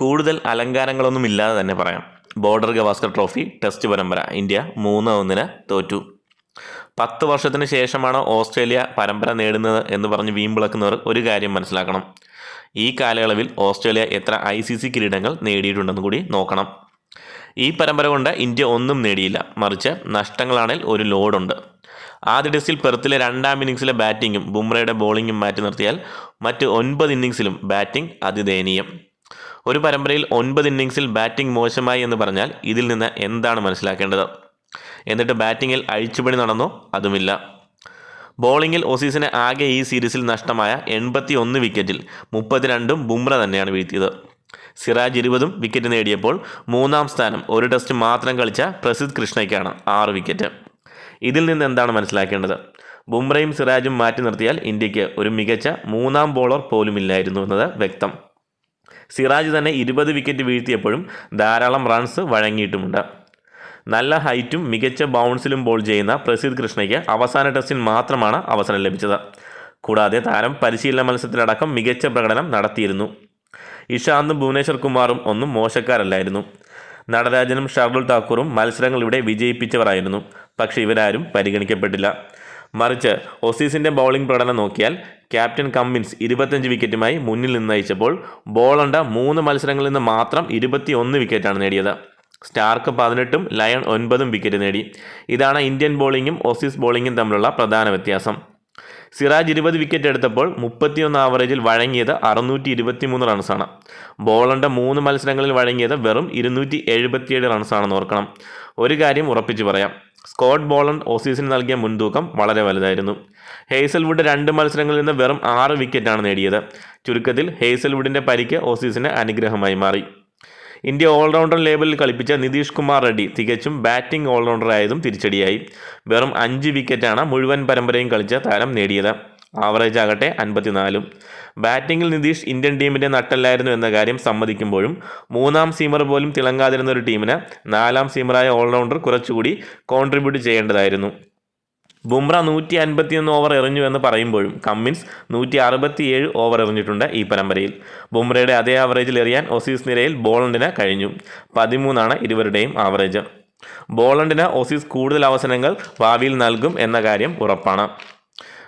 കൂടുതൽ അലങ്കാരങ്ങളൊന്നും ഇല്ലാതെ തന്നെ പറയാം. ബോർഡർ ഗവാസ്കർ ട്രോഫി ടെസ്റ്റ് പരമ്പര ഇന്ത്യ മൂന്ന് ഒന്നിന് തോറ്റു. പത്ത് വർഷത്തിന് ശേഷമാണ് ഓസ്ട്രേലിയ പരമ്പര നേടുന്നത് എന്ന് പറഞ്ഞ് വീമ്പിളക്കുന്നവർ ഒരു കാര്യം മനസ്സിലാക്കണം. ഈ കാലയളവിൽ ഓസ്ട്രേലിയ എത്ര ഐ സി സി കിരീടങ്ങൾ നേടിയിട്ടുണ്ടെന്ന് കൂടി നോക്കണം. ഈ പരമ്പര കൊണ്ട് ഇന്ത്യ ഒന്നും നേടിയില്ല. മറിച്ച് നഷ്ടങ്ങളാണെങ്കിൽ ഒരു ലോഡുണ്ട്. ആദ്യ ടെസ്റ്റിൽ പെർത്തിലെ രണ്ടാം ഇന്നിങ്സിലെ ബാറ്റിങ്ങും ബുംറയുടെ ബോളിങ്ങും മാറ്റി നിർത്തിയാൽ മറ്റ് ഒൻപത് ഇന്നിങ്സിലും ബാറ്റിംഗ് അതിദയനീയം. ഒരു പരമ്പരയിൽ ഒൻപത് ഇന്നിങ്സിൽ ബാറ്റിംഗ് മോശമായി എന്ന് പറഞ്ഞാൽ ഇതിൽ നിന്ന് എന്താണ് മനസ്സിലാക്കേണ്ടത്? എന്നിട്ട് ബാറ്റിങ്ങിൽ അഴിച്ചുപണി നടന്നോ? അതുമില്ല. ബോളിങ്ങിൽ ഓസീസിന് ആകെ ഈ സീരീസിൽ നഷ്ടമായ എൺപത്തി ഒന്ന് വിക്കറ്റിൽ മുപ്പത്തിരണ്ടും ബുംറ തന്നെയാണ് വീഴ്ത്തിയത്. സിറാജ് ഇരുപതും വിക്കറ്റ് നേടിയപ്പോൾ മൂന്നാം സ്ഥാനം ഒരു ടെസ്റ്റ് മാത്രം കളിച്ച പ്രസിദ്ധ് കൃഷ്ണയ്ക്കാണ് ആറ് വിക്കറ്റ്. ഇതിൽ നിന്ന് എന്താണ് മനസ്സിലാക്കേണ്ടത്? ബുംറയും സിറാജും മാറ്റി നിർത്തിയാൽ ഇന്ത്യയ്ക്ക് ഒരു മികച്ച മൂന്നാം ബോളർ പോലുമില്ലായിരുന്നു എന്നത് വ്യക്തം. സിറാജ് തന്നെ ഇരുപത് വിക്കറ്റ് വീഴ്ത്തിയപ്പോഴും ധാരാളം റൺസ് വഴങ്ങിയിട്ടുമുണ്ട്. നല്ല ഹൈറ്റും മികച്ച ബൗൺസിലും ബോൾ ചെയ്യുന്ന പ്രസിദ്ധ് കൃഷ്ണയ്ക്ക് അവസാന ടെസ്റ്റിൽ മാത്രമാണ് അവസരം ലഭിച്ചത്. കൂടാതെ താരം പരിശീലന മത്സരത്തിലടക്കം മികച്ച പ്രകടനം നടത്തിയിരുന്നു. ഇഷാന്തും ഭുവനേശ്വർ കുമാറും ഒന്നും മോശക്കാരല്ലായിരുന്നു. നടരാജനും ഷർദുൽ താക്കൂറും മത്സരങ്ങൾ ഇവിടെ വിജയിപ്പിച്ചവരായിരുന്നു. പക്ഷേ ഇവരാരും പരിഗണിക്കപ്പെട്ടില്ല. മറിച്ച് ഓസീസിന്റെ ബൗളിംഗ് പ്രകടനം നോക്കിയാൽ ക്യാപ്റ്റൻ കമ്മിൻസ് ഇരുപത്തഞ്ച് വിക്കറ്റുമായി മുന്നിൽ നിന്ന് നയിച്ചപ്പോൾ ബോളണ്ട മൂന്ന് മത്സരങ്ങളിൽ നിന്ന് മാത്രം ഇരുപത്തിയൊന്ന് വിക്കറ്റാണ് നേടിയത്. സ്റ്റാർക്ക് പതിനെട്ടും ലയൺ ഒൻപതും വിക്കറ്റ് നേടി. ഇതാണ് ഇന്ത്യൻ ബോളിങ്ങും ഓസീസ് ബോളിങ്ങും തമ്മിലുള്ള പ്രധാന വ്യത്യാസം. സിറാജ് ഇരുപത് വിക്കറ്റ് എടുത്തപ്പോൾ മുപ്പത്തിയൊന്ന് ആവറേജിൽ വഴങ്ങിയത് അറുന്നൂറ്റി ഇരുപത്തി മൂന്ന് റൺസാണ്. ബോളണ്ട മൂന്ന് മത്സരങ്ങളിൽ വഴങ്ങിയത് വെറും ഇരുന്നൂറ്റി എഴുപത്തിയേഴ് റൺസാണെന്ന് ഓർക്കണം. ഒരു കാര്യം ഉറപ്പിച്ചു പറയാം. സ്കോട്ട് ബോളണ്ട് ഓസീസിന് നൽകിയ മുൻതൂക്കം വളരെ വലുതായിരുന്നു. ഹേസൽവുഡ് രണ്ട് മത്സരങ്ങളിൽ നിന്ന് വെറും ആറ് വിക്കറ്റാണ് നേടിയത്. ചുരുക്കത്തിൽ ഹേസൽവുഡിന്റെ പരിക്ക് ഓസീസിന് അനുഗ്രഹമായി മാറി. ഇന്ത്യ ഓൾറൗണ്ടർ ലേബലിൽ കളിപ്പിച്ച നിതീഷ് കുമാർ റെഡ്ഡി തികച്ചും ബാറ്റിംഗ് ഓൾറൗണ്ടറായതും തിരിച്ചടിയായി. വെറും അഞ്ച് വിക്കറ്റാണ് മുഴുവൻ പരമ്പരയും കളിച്ച താരം നേടിയത്. ആവറേജ് ആകട്ടെ അൻപത്തിനാലും. ബാറ്റിങ്ങിൽ നിതീഷ് ഇന്ത്യൻ ടീമിന്റെ നട്ടല്ലായിരുന്നു എന്ന കാര്യം സമ്മതിക്കുമ്പോഴും മൂന്നാം സീമർ പോലും തിളങ്ങാതിരുന്ന ഒരു ടീമിന് നാലാം സീമറായ ഓൾറൗണ്ടർ കുറച്ചുകൂടി കോൺട്രിബ്യൂട്ട് ചെയ്യേണ്ടതായിരുന്നു. ബുംറ നൂറ്റി അൻപത്തിയൊന്ന് ഓവർ എറിഞ്ഞു എന്ന് പറയുമ്പോഴും കമ്മിൻസ് നൂറ്റി അറുപത്തിയേഴ് ഓവർ എറിഞ്ഞിട്ടുണ്ട് ഈ പരമ്പരയിൽ. ബുംറയുടെ അതേ ആവറേജിൽ എറിയാൻ ഒസീസ് നിരയിൽ ബോളണ്ടിന് കഴിഞ്ഞു. പതിമൂന്നാണ് ഇരുവരുടെയും ആവറേജ് ബോളണ്ടിന് ഒസീസ് കൂടുതൽ അവസരങ്ങൾ ഭാവിയിൽ നൽകും എന്ന കാര്യം ഉറപ്പാണ്.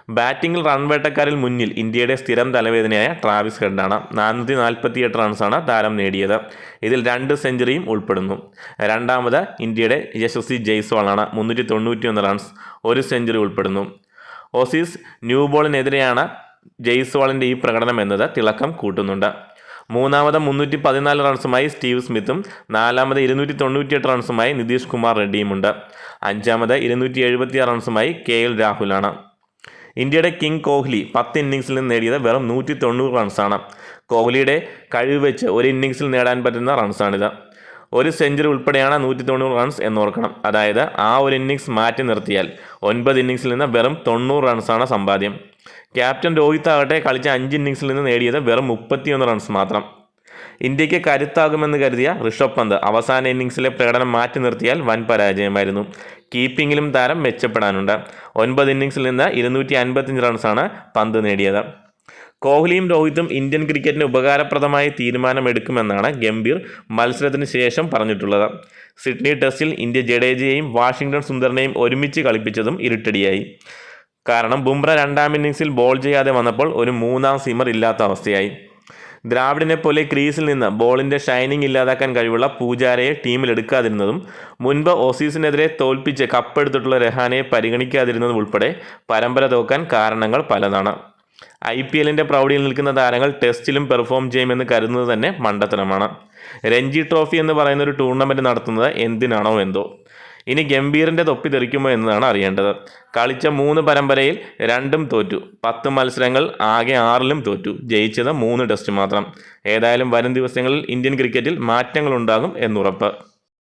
ബാറ്റിംഗിൽ റൺവേട്ടക്കാരിൽ മുന്നിൽ ഇന്ത്യയുടെ സ്ഥിരം തലവേദനയായ ട്രാവിസ് ഹെഡാണ്. നാനൂറ്റി നാൽപ്പത്തിയെട്ട് റൺസാണ് താരം നേടിയത്. ഇതിൽ രണ്ട് സെഞ്ചുറിയും ഉൾപ്പെടുന്നു. രണ്ടാമത് ഇന്ത്യയുടെ യശസ്വി ജയ്സ്വാളാണ്. മുന്നൂറ്റി തൊണ്ണൂറ്റിയൊന്ന് റൺസ് ഒരു സെഞ്ചുറി ഉൾപ്പെടുന്നു. ഓസീസ് ന്യൂ ബോളിനെതിരെയാണ് ജയ്സ്വാളിന്റെ ഈ പ്രകടനം എന്നത് തിളക്കം കൂട്ടുന്നുണ്ട്. മൂന്നാമത് മുന്നൂറ്റി പതിനാല് റൺസുമായി സ്റ്റീവ് സ്മിത്തും നാലാമത് ഇരുന്നൂറ്റി തൊണ്ണൂറ്റിയെട്ട് റൺസുമായി നിതീഷ് കുമാർ റെഡ്ഡിയുമുണ്ട്. അഞ്ചാമത് ഇരുന്നൂറ്റി എഴുപത്തിയാറ് റൺസുമായി കെ എൽ രാഹുലാണ്. ഇന്ത്യയുടെ കിങ് കോഹ്ലി പത്ത് ഇന്നിങ്സിൽ നിന്ന് നേടിയത് വെറും നൂറ്റി തൊണ്ണൂറ് റൺസാണ്. കോഹ്ലിയുടെ കഴിവ് വെച്ച് ഒരു ഇന്നിങ്സിൽ നേടാൻ പറ്റുന്ന റൺസാണിത്. ഒരു സെഞ്ചുറി ഉൾപ്പെടെയാണ് നൂറ്റി തൊണ്ണൂറ് റൺസ് എന്നോർക്കണം. അതായത് ആ ഒരു ഇന്നിങ്സ് മാറ്റി നിർത്തിയാൽ ഒൻപത് ഇന്നിങ്സിൽ നിന്ന് വെറും തൊണ്ണൂറ് റൺസാണ് സമ്പാദ്യം. ക്യാപ്റ്റൻ രോഹിത് ആകട്ടെ കളിച്ച അഞ്ച് ഇന്നിങ്സിൽ നിന്ന് നേടിയത് വെറും മുപ്പത്തിയൊന്ന് റൺസ് മാത്രം. ഇന്ത്യയ്ക്ക് കരുത്താകുമെന്ന് കരുതിയ ഋഷഭ് പന്ത് അവസാന ഇന്നിങ്സിലെ പ്രകടനം മാറ്റി നിർത്തിയാൽ വൻ പരാജയമായിരുന്നു. കീപ്പിങ്ങിലും താരം മെച്ചപ്പെടാനുണ്ട്. ഒൻപത് ഇന്നിങ്സിൽ നിന്ന് ഇരുന്നൂറ്റി അൻപത്തിയഞ്ച് റൺസാണ് പന്ത് നേടിയത്. കോഹ്ലിയും രോഹിത്തും ഇന്ത്യൻ ക്രിക്കറ്റിന് ഉപകാരപ്രദമായ തീരുമാനമെടുക്കുമെന്നാണ് ഗംഭീർ മത്സരത്തിന് ശേഷം പറഞ്ഞിട്ടുള്ളത്. സിഡ്നി ടെസ്റ്റിൽ ഇന്ത്യ ജഡേജയെയും വാഷിംഗ്ടൺ സുന്ദറിനെയും ഒരുമിച്ച് കളിപ്പിച്ചതും ഇരുട്ടടിയായി. കാരണം ബുംറ രണ്ടാം ഇന്നിങ്സിൽ ബോൾ ചെയ്യാതെ വന്നപ്പോൾ ഒരു മൂന്നാം സീമർ ഇല്ലാത്ത അവസ്ഥയായി. ദ്രാവിഡിനെ പോലെ ക്രീസിൽ നിന്ന് ബോളിന്റെ ഷൈനിങ് ഇല്ലാതാക്കാൻ കഴിവുള്ള പൂജാരയെ ടീമിലെടുക്കാതിരുന്നതും മുൻപ് ഓസീസിനെതിരെ തോൽപ്പിച്ച് കപ്പെടുത്തിട്ടുള്ള രഹാനയെ പരിഗണിക്കാതിരുന്നതും ഉൾപ്പെടെ പരമ്പര തോക്കാൻ കാരണങ്ങൾ പലതാണ്. ഐ പി എല്ലിന്റെ പ്രൗഢിയിൽ നിൽക്കുന്ന താരങ്ങൾ ടെസ്റ്റിലും പെർഫോം ചെയ്യുമെന്ന് കരുതുന്നത് തന്നെ മണ്ടത്തരമാണ്. രഞ്ജി ട്രോഫി എന്ന് പറയുന്ന ഒരു ടൂർണമെന്റ് നടത്തുന്നത് എന്തിനാണോ എന്തോ. ഇനി ഗംഭീറിന്റെ തൊപ്പി തെറിക്കുമോ എന്നതാണ് അറിയേണ്ടത്. കളിച്ച മൂന്ന് പരമ്പരയിൽ രണ്ടും തോറ്റു. പത്ത് മത്സരങ്ങൾ ആകെ ആറിലും തോറ്റു. ജയിച്ചത് മൂന്ന് ടെസ്റ്റ് മാത്രം. ഏതായാലും വരും ദിവസങ്ങളിൽ ഇന്ത്യൻ ക്രിക്കറ്റിൽ മാറ്റങ്ങളുണ്ടാകും എന്നുറപ്പ്.